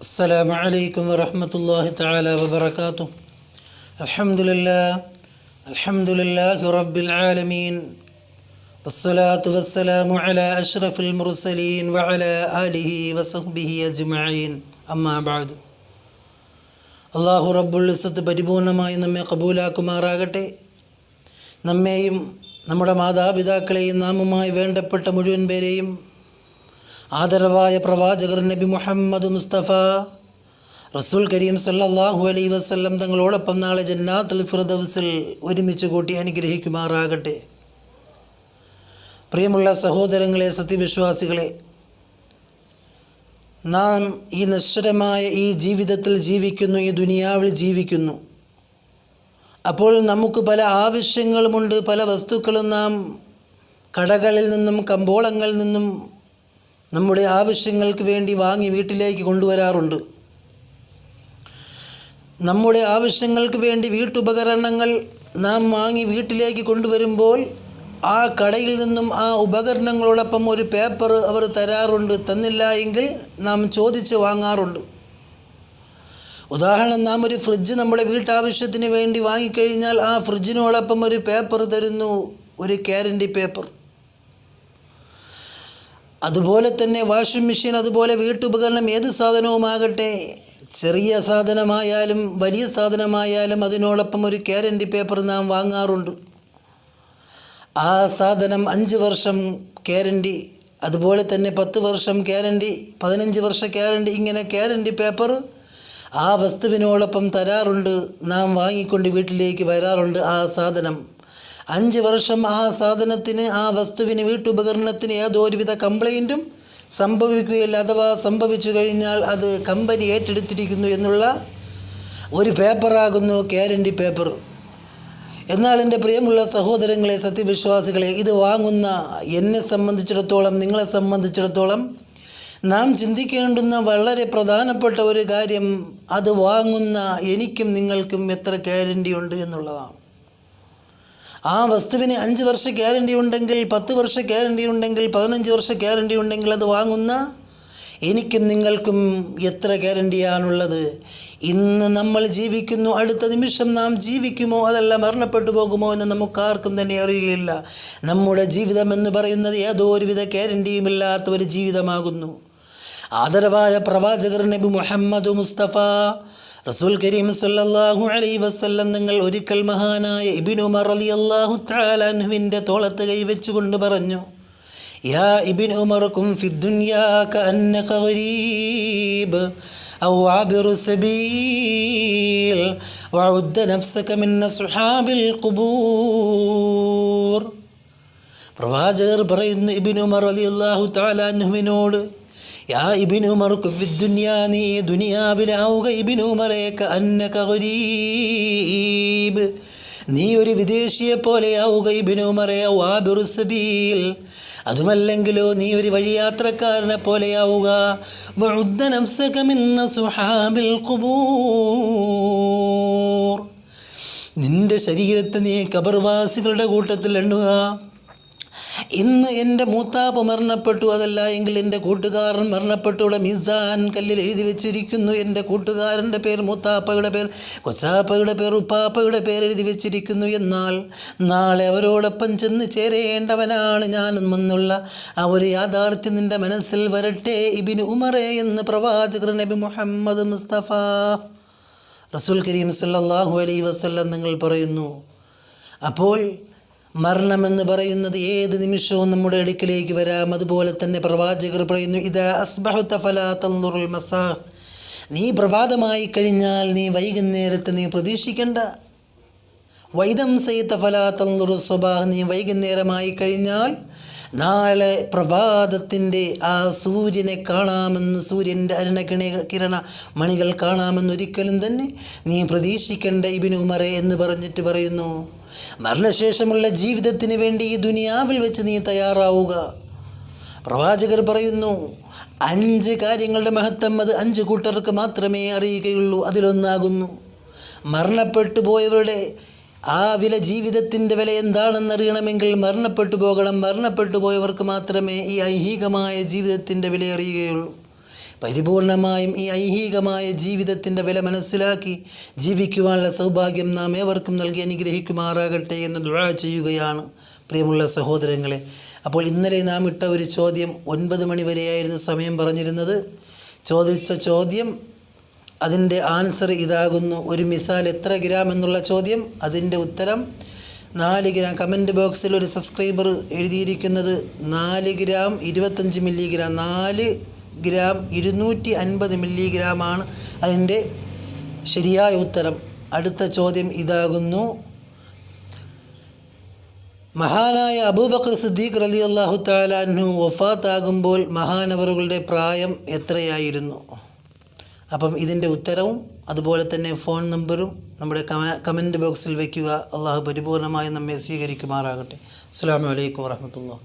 السلام عليكم ورحمة الله تعالى وبركاته الحمد لله الحمد لله رب العالمين والصلاة والسلام على أشرف المرسلين وعلى آله وصحبه أجمعين أما بعد അള്ളാഹു റബ്ബുൽ ഇസത്ത് പരിപൂർണമായി നമ്മെ കബൂലാക്കുമാറാകട്ടെ നമ്മെയും നമ്മുടെ മാതാപിതാക്കളെയും നാമുമായി വേണ്ടപ്പെട്ട മുഴുവൻ പേരെയും ആദരവായ പ്രവാചകർ നബി മുഹമ്മദ് മുസ്തഫ. റസൂൽ കരീം സല്ലാഹു അലൈ വസല്ലം തങ്ങളോടൊപ്പം നാളെ ജന്നാത്തുൽ ഫിർദൗസിൽ ഒരുമിച്ച് കൂട്ടി അനുഗ്രഹിക്കുമാറാകട്ടെ. പ്രിയമുള്ള സഹോദരങ്ങളെ സത്യവിശ്വാസികളെ നാം ഈ നശ്വരമായ ഈ ജീവിതത്തിൽ ജീവിക്കുന്നു ഈ ദുനിയാവിൽ ജീവിക്കുന്നു. അപ്പോൾ നമുക്ക് പല ആവശ്യങ്ങളുമുണ്ട് പല വസ്തുക്കളും നാം കടകളിൽ നിന്നും കമ്പോളങ്ങളിൽ നിന്നും നമ്മുടെ ആവശ്യങ്ങൾക്ക് വേണ്ടി വാങ്ങി വീട്ടിലേക്ക് കൊണ്ടുവരാറുണ്ട്. നമ്മുടെ ആവശ്യങ്ങൾക്ക് വേണ്ടി വീട്ടുപകരണങ്ങൾ നാം വാങ്ങി വീട്ടിലേക്ക് കൊണ്ടുവരുമ്പോൾ ആ കടയിൽ നിന്നും ആ ഉപകരണങ്ങളോടൊപ്പം ഒരു പേപ്പർ അവർ തരാറുണ്ട് തന്നില്ല എങ്കിൽ നാം ചോദിച്ച് വാങ്ങാറുണ്ട്. ഉദാഹരണം നാം ഒരു ഫ്രിഡ്ജ് നമ്മുടെ വീട്ടാവശ്യത്തിന് വേണ്ടി വാങ്ങിക്കഴിഞ്ഞാൽ ആ ഫ്രിഡ്ജിനോടൊപ്പം ഒരു പേപ്പർ തരുന്നു ഒരു ഗ്യാരണ്ടി പേപ്പർ അതുപോലെ തന്നെ വാഷിംഗ് മെഷീൻ അതുപോലെ വീട്ടുപകരണം ഏത് സാധനവുമാകട്ടെ ചെറിയ സാധനമായാലും വലിയ സാധനമായാലും അതിനോടൊപ്പം ഒരു ഗ്യാരണ്ടി പേപ്പർ നാം വാങ്ങാറുണ്ട്. ആ സാധനം അഞ്ച് വർഷം ഗ്യാരണ്ടി അതുപോലെ തന്നെ പത്ത് വർഷം ഗ്യാരണ്ടി പതിനഞ്ച് വർഷ ഗ്യാരണ്ടി ഇങ്ങനെ ഗ്യാരണ്ടി പേപ്പർ ആ വസ്തുവിനോടൊപ്പം തരാറുണ്ട് നാം വാങ്ങിക്കൊണ്ട് വീട്ടിലേക്ക് വരാറുണ്ട് ആ സാധനം. അഞ്ച് വർഷം ആ സാധനത്തിന് ആ വസ്തുവിന് വീട്ടുപകരണത്തിന് ഏതോ ഒരുവിധ കംപ്ലൈന്റും സംഭവിക്കുകയില്ല അഥവാ സംഭവിച്ചു കഴിഞ്ഞാൽ അത് കമ്പനി ഏറ്റെടുത്തിരിക്കുന്നു എന്നുള്ള ഒരു പേപ്പറാകുന്നു ഗ്യാരണ്ടി പേപ്പർ. എന്നാൽ എന്റെ പ്രിയമുള്ള സഹോദരങ്ങളെ സത്യവിശ്വാസികളെ ഇത് വാങ്ങുന്ന എന്നെ സംബന്ധിച്ചിടത്തോളം നിങ്ങളെ സംബന്ധിച്ചിടത്തോളം നാം ചിന്തിക്കേണ്ടുന്ന വളരെ പ്രധാനപ്പെട്ട ഒരു കാര്യം അത് വാങ്ങുന്ന എനിക്കും നിങ്ങൾക്കും എത്ര ഗ്യാരണ്ടി ഉണ്ട് എന്നുള്ളതാണ്. ആ വസ്തുവിന് അഞ്ച് വർഷ ഗ്യാരണ്ടി ഉണ്ടെങ്കിൽ പത്ത് വർഷ ഗ്യാരണ്ടി ഉണ്ടെങ്കിൽ പതിനഞ്ച് വർഷ ഗ്യാരണ്ടി ഉണ്ടെങ്കിൽ അത് വാങ്ങുന്ന? എനിക്കും നിങ്ങൾക്കും എത്ര ഗ്യാരണ്ടിയാണുള്ളത് ഇന്ന് നമ്മൾ ജീവിക്കുന്നു അടുത്ത നിമിഷം നാം ജീവിക്കുമോ? അതല്ല മരണപ്പെട്ടു പോകുമോ എന്ന് നമുക്കാർക്കും തന്നെ അറിയുകയില്ല നമ്മുടെ ജീവിതം എന്ന് പറയുന്നത് ഏതോ ഒരുവിധ ഗ്യാരണ്ടിയുമില്ലാത്ത ഒരു ജീവിതമാകുന്നു. ആദരവായ പ്രവാചകർ നബി മുഹമ്മദ് മുസ്തഫ റസൂൽ കരീം സല്ലാഹു അലൈഹി വസ്ല്ലം നിങ്ങൾ ഒരിക്കൽ മഹാനായ ഇബിനു ഉമർ റളിയല്ലാഹു തആല അൻഹുവിന്റെ തോളത്ത് കൈവച്ചുകൊണ്ട് പറഞ്ഞു യാ ഇബ്നു ഉമർ കും ഫി ദുനിയാ കഅന്നക ഗരീബ് ഔ ആബിറു സബീൽ വഉദ്ദ നഫ്സക മിൻ സുഹാബിൽ ഖുബൂർ. പ്രവാചകർ പറയുന്നു ഇബ്നു ഉമർ റളിയല്ലാഹു തആല അൻഹുവിനോട് യാ ഇബിനു മറുക്കു ദുനിയാ നീ ദുനിയാവിലാവുക ഇബിനു മറേക്ക അന്നക ഗരീബ്. നീ ഒരു വിദേശിയെ പോലെയാവുക ഇബിനു മറയ വാബിറുസബീൽ അതുമല്ലെങ്കിലോ നീ ഒരു വഴിയാത്രക്കാരനെ പോലെയാവുക സുഹാബിൽ നിന്റെ ശരീരത്തെ നീ കബർവാസികളുടെ കൂട്ടത്തിൽ എണ്ണുക. ഇന്ന് എന്റെ മൂത്താപ്പ് മരണപ്പെട്ടു. അതല്ല എങ്കിൽ എന്റെ കൂട്ടുകാരൻ മരണപ്പെട്ടുള്ള മിസാൻ കല്ലിൽ എഴുതി വെച്ചിരിക്കുന്നു. എന്റെ കൂട്ടുകാരന്റെ പേര് മൂത്താപ്പയുടെ പേർ കൊച്ചാപ്പയുടെ പേർ ഉപ്പാപ്പയുടെ പേര് എഴുതി വെച്ചിരിക്കുന്നു. എന്നാൽ നാളെ അവരോടൊപ്പം ചെന്ന് ചേരേണ്ടവനാണ് ഞാനും എന്നുള്ള ആ ഒരു യാഥാർത്ഥ്യം നിന്റെ മനസ്സിൽ വരട്ടെ. ഇബിന് ഉമറേ എന്ന് പ്രവാചകർ നബി മുഹമ്മദ് മുസ്തഫ റസൂൽ കരീം സല്ലാഹു അലൈ വസല്ലം നിങ്ങൾ പറയുന്നു. അപ്പോൾ മരണമെന്ന് പറയുന്നത് ഏത് നിമിഷവും നമ്മുടെ അടുക്കിലേക്ക് വരാം. അതുപോലെ തന്നെ പ്രവാചകർ പറയുന്നു ഇത് അസ്ബഹുത്ത മസാ. നീ പ്രഭാതമായി കഴിഞ്ഞാൽ നീ വൈകുന്നേരത്ത് നീ പ്രതീക്ഷിക്കേണ്ട. വൈദം സയ്യത്ത തന്നുറു സ്വബാഹ്. നീ വൈകുന്നേരമായി കഴിഞ്ഞാൽ നാളെ പ്രഭാതത്തിന്റെ ആ സൂര്യനെ കാണാമെന്ന് സൂര്യന്റെ അരുണകിണ കിരണ മണികൾ കാണാമെന്ന് ഒരിക്കലും തന്നെ നീ പ്രതീക്ഷിക്കേണ്ട ഇബിന് ഉമറെ എന്ന് പറഞ്ഞിട്ട് പറയുന്നു. മരണശേഷമുള്ള ജീവിതത്തിന് വേണ്ടി ഈ ദുനിയാവിൽ വെച്ച് നീ തയ്യാറാവുക. പ്രവാചകർ പറയുന്നു അഞ്ച് കാര്യങ്ങളുടെ മഹത്വം അത് അഞ്ച് കൂട്ടർക്ക് മാത്രമേ അറിയുകയുള്ളൂ അതിലൊന്നാകുന്നു. മരണപ്പെട്ടു പോയവരുടെ ആ വില ജീവിതത്തിന്റെ വില എന്താണെന്നറിയണമെങ്കിൽ മരണപ്പെട്ടു പോകണം. മരണപ്പെട്ടു പോയവർക്ക് മാത്രമേ ഈ ഐഹികമായ ജീവിതത്തിന്റെ വില അറിയുകയുള്ളൂ. പരിപൂർണമായും ഈ ഐഹികമായ ജീവിതത്തിന്റെ വില മനസ്സിലാക്കി ജീവിക്കുവാനുള്ള സൗഭാഗ്യം നാം ഏവർക്കും നൽകി അനുഗ്രഹിക്കുമാറാകട്ടെ എന്ന് ദുഴ ചെയ്യുകയാണ് പ്രിയമുള്ള സഹോദരങ്ങളെ. അപ്പോൾ ഇന്നലെ നാം ഇട്ട ഒരു ചോദ്യം ഒൻപത് മണി വരെയായിരുന്നു സമയം പറഞ്ഞിരുന്നത്. ചോദിച്ച ചോദ്യം അതിന്റെ ആൻസർ ഇതാകുന്നു. ഒരു മിസാൽ എത്ര ഗ്രാം എന്നുള്ള ചോദ്യം. അതിന്റെ ഉത്തരം നാല് ഗ്രാം. കമന്റ് ബോക്സിൽ ഒരു സബ്സ്ക്രൈബർ എഴുതിയിരിക്കുന്നത് നാല് ഗ്രാം ഇരുപത്തഞ്ച് മില്ലിഗ്രാം. നാല് ഗ്രാം ഇരുന്നൂറ്റി അൻപത് മില്ലിഗ്രാമാണ് അതിന്റെ ശരിയായ ഉത്തരം. അടുത്ത ചോദ്യം ഇതാകുന്നു. മഹാനായ അബൂബക്കർ സിദ്ദീഖ് റലി അള്ളാഹു താലാൻഹു വഫാത്താകുമ്പോൾ മഹാനവറുകളുടെ പ്രായം എത്രയായിരുന്നു? അപ്പം ഇതിന്റെ ഉത്തരവും അതുപോലെ തന്നെ ഫോൺ നമ്പറും നമ്മുടെ കമ കമന്റ് ബോക്സിൽ വയ്ക്കുക. അള്ളാഹു പരിപൂർണമായി നമ്മെ സ്വീകരിക്കുമാറാകട്ടെ. അസ്സാം വലൈക്കും വാഹമത്തുള്ള